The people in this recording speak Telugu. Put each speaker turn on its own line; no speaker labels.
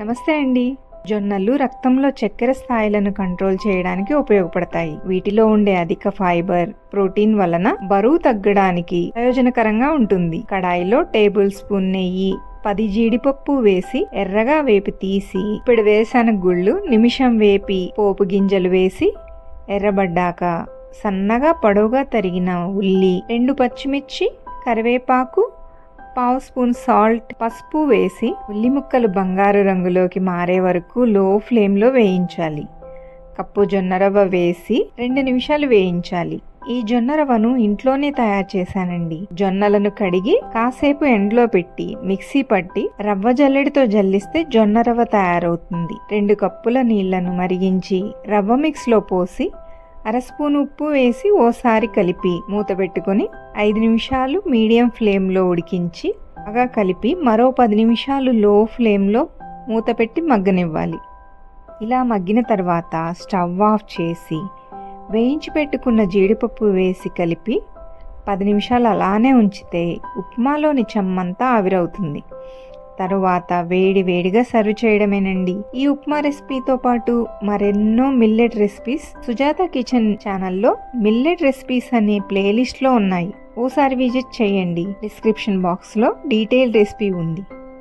నమస్తే అండి. జొన్నలు రక్తంలో చక్కెర స్థాయిలను కంట్రోల్ చేయడానికి ఉపయోగపడతాయి. వీటిలో ఉండే అధిక ఫైబర్ ప్రోటీన్ వలన బరువు తగ్గడానికి ప్రయోజనకరంగా ఉంటుంది. కడాయిలో టేబుల్ స్పూన్ నెయ్యి పది జీడిపప్పు వేసి ఎర్రగా వేపి తీసి ఇప్పుడు వేసిన గుళ్ళు నిమిషం వేపి పోపు గింజలు వేసి ఎర్రబడ్డాక సన్నగా పొడవుగా తరిగిన ఉల్లి రెండు పచ్చిమిర్చి కరివేపాకు పావు స్పూన్ సాల్ట్ పసుపు వేసి ఉల్లి ముక్కలు బంగారు రంగులోకి మారే వరకు లో ఫ్లేమ్లో వేయించాలి. కప్పు జొన్న రవ్వ వేసి రెండు నిమిషాలు వేయించాలి. ఈ జొన్న రవ్వను ఇంట్లోనే తయారు చేశానండి. జొన్నలను కడిగి కాసేపు ఎండలో పెట్టి మిక్సీ పట్టి రవ్వ జల్లెడితో జల్లిస్తే జొన్న రవ్వ తయారవుతుంది. రెండు కప్పుల నీళ్ళను మరిగించి రవ్వ మిక్స్లో పోసి అర స్పూన్ ఉప్పు వేసి ఓసారి కలిపి మూత పెట్టుకొని ఐదు నిమిషాలు మీడియం ఫ్లేమ్లో ఉడికించి బాగా కలిపి మరో పది నిమిషాలు లో ఫ్లేమ్లో మూత పెట్టి మగ్గనివ్వాలి. ఇలా మగ్గిన తర్వాత స్టవ్ ఆఫ్ చేసి వేయించి పెట్టుకున్న జీడిపప్పు వేసి కలిపి పది నిమిషాలు అలానే ఉంచితే ఉప్మాలోని చెమ్మంతా ఆవిరవుతుంది. తరువాత వేడి వేడిగా సర్వ్ చేయడమేనండి. ఈ ఉప్మా రెసిపీతో పాటు మరెన్నో మిల్లెట్ రెసిపీస్ సుజాత కిచెన్ ఛానల్లో మిల్లెట్ రెసిపీస్ అనే ప్లేలిస్ట్లో ఉన్నాయి. ఓసారి విజిట్ చేయండి. డిస్క్రిప్షన్ బాక్స్లో డీటెయిల్ రెసిపీ ఉంది.